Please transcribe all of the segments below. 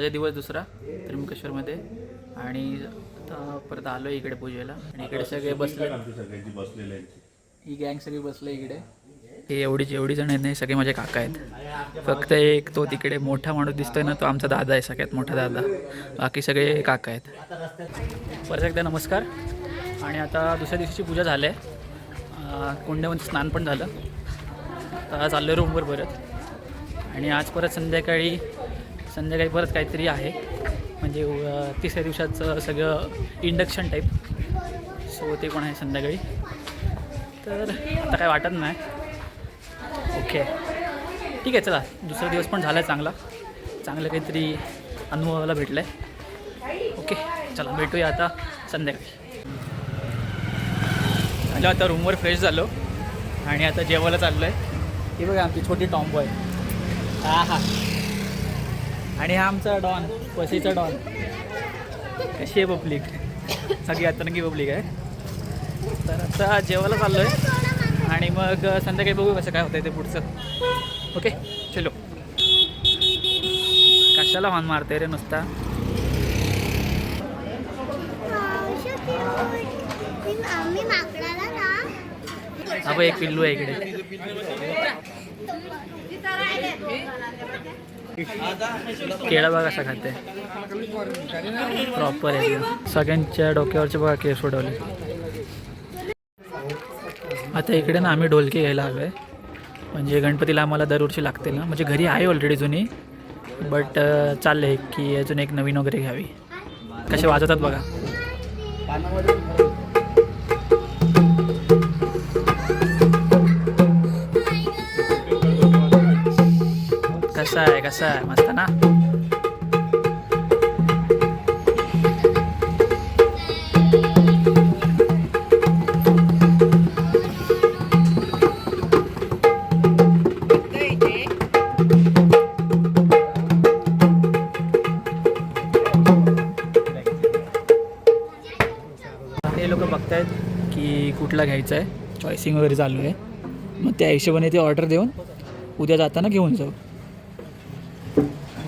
माझा दिवस दुसरा त्र्यंबकेश्वरमध्ये. आणि आता परत आलो इकडे पूजेला. आणि इकडे सगळे बसले. बसलेले ही गँग सगळी बसले इकडे. हे एवढी जेवढी जण आहेत ना हे सगळे माझे काका आहेत. फक्त एक तो तिकडे मोठा माणूस दिसतोय ना तो आमचा दादा आहे सगळ्यात मोठा दादा. बाकी सगळे काका आहेत. परत एकदा नमस्कार. आणि आता दुसऱ्या दिवशीची पूजा झाली आहे कुंड्यामध्ये स्नान पण झालं. आता चाललो रूमवर परत. आणि आज परत संध्याकाळी संध्याकाळी परत काहीतरी आहे. म्हणजे तिसऱ्या दिवसाचं सगळं इंडक्शन टाईप सो ते पण आहे संध्याकाळी. तर आता काय वाटत नाही. ओके ठीक आहे चला. दुसरा दिवस पण झाला आहे चांगला. चांगलं काहीतरी अनुभवाला भेटलं आहे ओके चला भेटूया आता संध्याकाळी. आलो आता रूमवर फ्रेश झालो. आणि आता जेवायला चाललो आहे ही बघा आमची छोटी टॉम्बो आहे. हां हां आणि हा आमचा डॉन पसीचा डॉन. कशी आहे पब्लिक? सगळी अतरंगी पब्लिक आहे. तर आता जेवायला चाललो आहे आणि मग संध्याकाळी बघू कसं काय होतं आहे ते पुढचं. ओके चलो. कशाला मान मारते रे नुसता? आम्ही हा एक पिल्लू आहे इकडे. केळा बघा कसा खाते. प्रॉपर आहे सगळ्यांच्या डोक्यावरचे बघा केस उडवले. आता इकडे ना आम्ही ढोलकी घ्यायला हवे म्हणजे गणपतीला आम्हाला दरवर्षी लागते ना. म्हणजे घरी आहे ऑलरेडी जुनी. बट चालले की अजून एक नवीन वगैरे घ्यावी. कसे वाजवतात बघा. कसा आहे कसा आहे मस्त ना हे लोक बघतायत की कुठला घ्यायचा आहे. चॉईसिंग वगैरे चालू आहे. मग त्या हिशोबाने ते ऑर्डर देऊन उद्या जाताना घेऊन जाऊ.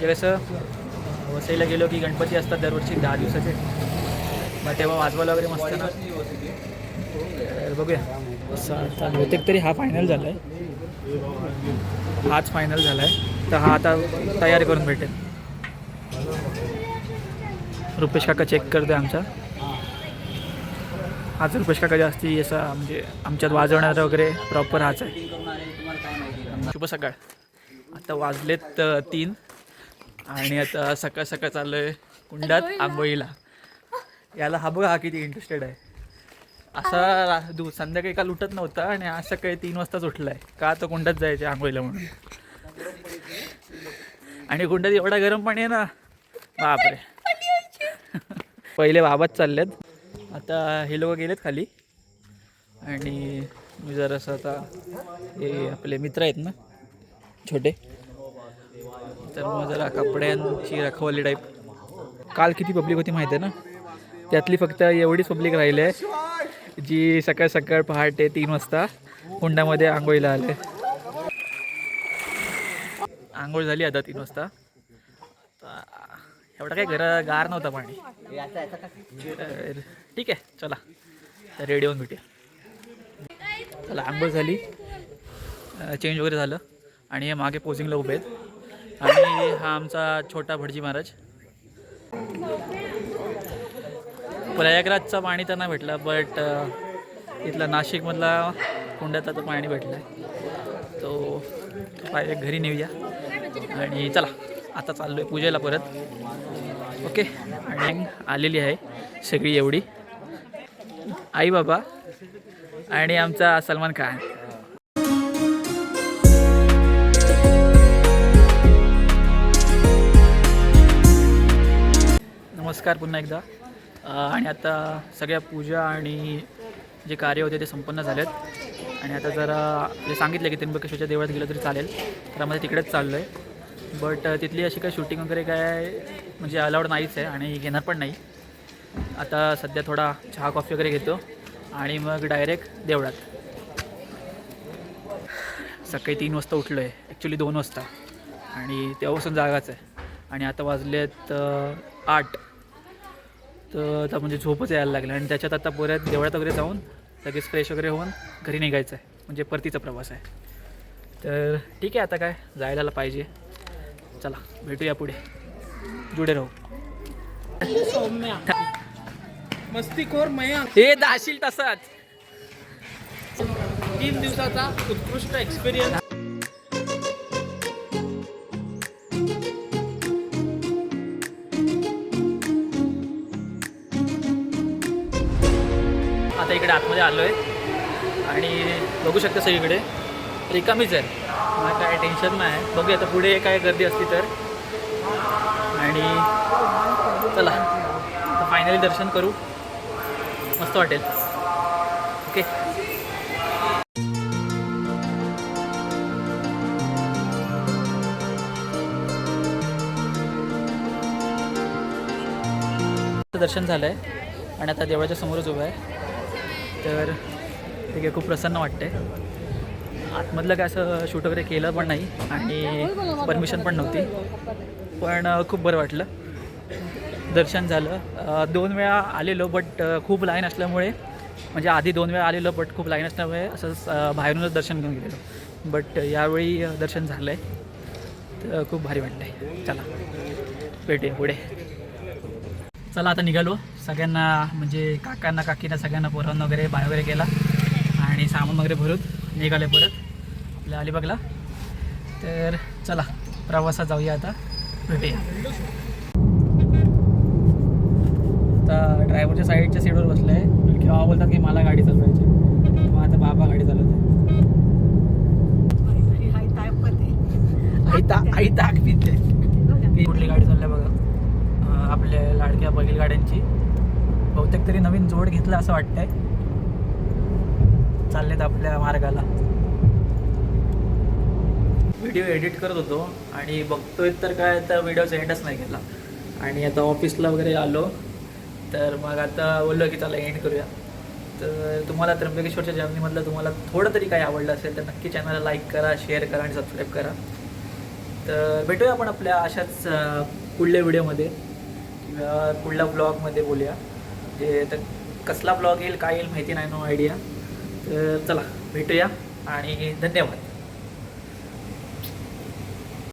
म्हणजे कसं वसईला गेलो की गणपती असतात दरवर्षी दहा दिवसाचे. मग तेव्हा वाजवायला वगैरे मस्त ना. बघूया. बहुतेक तरी हा फायनल झाला आहे हाच फायनल झाला आहे तर हा आता तयार करून भेटेल. रुपेश काका चेक करते आमचा. हाच रुपेश काका जास्ती असा म्हणजे आमच्यात वाजवणारा वगैरे प्रॉपर हाच आहे. शुभ सकाळ. आता वाजलेत तीन. आणि आता सकाळ सकाळ चाललो आहे कुंडात आंबोईला याला हा बघा हा किती इंटरेस्टेड आहे. असा दु संध्याकाळी काल उठत नव्हता आणि आज सकाळी तीन वाजताच उठला आहे का तर कुंडात जायचे आंघोळीला म्हणून. आणि कुंडात एवढा गरम पाणी आहे ना बापरे. पहिले बाबाच चाललेत. आता हे लोक गेलेत खाली. आणि मी जरासं आता हे आपले मित्र आहेत ना छोटे. तर मग जरा कपड्यांची रखवाली टाईप काल किती पब्लिक होती माहिती आहे ना? त्यातली फक्त एवढीच पब्लिक राहिली आहे जी सकाळ सकाळ पहाटे तीन वाजता हुंडामध्ये आंघोळीला आले आंघोळ झाली आता तीन वाजता. एवढा काही घर गार नव्हता पाणी. ठीक आहे चला. तर रेडी होऊन भेटूया. चला आंघोळ झाली. चेंज वगैरे झालं. आणि हे मागे पोजिंगला उभे आहेत. आणि हा आमचा छोटा भटजी महाराज. प्रयागराजचं पाणी तर नाही भेटलं बट इथला नाशिकमधला कुंड्याचा तर पाणी भेटलं. आहे तो पाय घरी नेऊया. आणि चला आता चाललो आहे पूजेला परत. ओके आणि आलेली आहे सगळी एवढी. आई बाबा आणि आमचा सलमान खान. नमस्कार पुन्हा एकदा. आणि आता सगळ्या पूजा आणि जे कार्य होते ते संपन्न झालेत. आणि आता जरा जे सांगितलं की त्र्यंबकेश्वरच्या देवळात गेलं तरी चालेल तर आम्हाला तिकडेच चाललो आहे बट तिथली अशी काही शूटिंग वगैरे काय म्हणजे अलाउड नाहीच आहे आणि घेणार पण नाही. आता सध्या थोडा चहा कॉफी वगैरे घेतो आणि मग डायरेक्ट देवळात. सकाळी तीन वाजता उठलो आहे ॲक्च्युली दोन वाजता. आणि तेव्हापासून जागाच आहे. आणि आता वाजले आहेत आठ. तर आता म्हणजे झोपच यायला लागली आणि त्याच्यात आता परत देवळात वगैरे जाऊन लगेच फ्रेश वगैरे होऊन घरी निघायचं आहे. म्हणजे परतीचा प्रवास आहे. तर ठीक आहे आता काय जायला पाहिजे. चला भेटूया पुढे. जुडे राहू. मस्तीखोर मया. हे दाशील तसाच. तीन दिवसाचा उत्कृष्ट एक्सपिरियन्स आता इकडे आतमध्ये आलो आहे आणि बघू शकता सगळीकडे. रिकामीच आहे. मला काय टेन्शन नाही. आहे बघूया आता पुढे काय गर्दी असली तर. आणि चला आता फायनली दर्शन करू. मस्त वाटेल. ओके दर्शन झालं आहे आणि आता देवळाच्या समोरच उभं आहे. तर ठीक आहे खूप प्रसन्न वाटते आतमधलं काय असं शूट वगैरे केलं पण नाही आणि परमिशन पण नव्हती. पण खूप बरं वाटलं. दर्शन झालं. दोन वेळा आलेलो बट खूप लाईन असल्यामुळे म्हणजे आधी दोन वेळा आलेलो बट खूप लाईन असल्यामुळे असंच बाहेरूनच दर्शन घेऊन गेलेलो. बट यावेळी दर्शन झालं आहे तर खूप भारी वाटतं आहे चला भेटूया पुढे. चला आता निघालो. सगळ्यांना म्हणजे काकांना काकींना सगळ्यांना पोरांना वगैरे बाय वगैरे केला आणि सामान वगैरे भरून निघाले परत आपल्या अलिबागला. तर चला प्रवासात जाऊया आता. भेटूया. आता ड्रायव्हरच्या साईडच्या सीटवर बसलं आहे केव्हा बोलतात की मला गाडी चालवायची मग आता बाबा गाडी चालवते आई ताक पिते. कुठली गाडी चालल्या बघा. आपल्या लाडक्या बघील गाड्यांची. बहुतेक तरी नवीन जोड घेतला असं वाटतंय. चाललेत आपल्या मार्गाला. व्हिडिओ एडिट करत होतो आणि बघतोय तर काय तर व्हिडिओचा एंडच नाही केला. आणि आता ऑफिसला वगैरे आलो. तर मग आता बोललो की चला एंड करूया. तर तुम्हाला त्र्यंबकेश्वरच्या जर्नीमधलं तुम्हाला थोडं तरी काही आवडलं असेल तर नक्की चॅनलला लाईक करा शेअर करा आणि सबस्क्राईब करा. तर भेटूया आपण आपल्या अशाच पुढल्या व्हिडिओमध्ये किंवा पुढल्या ब्लॉगमध्ये बोलूया. ते तर कसला ब्लॉग येईल काय येईल माहिती नाही नो आयडिया तर चला भेटूया आणि धन्यवाद.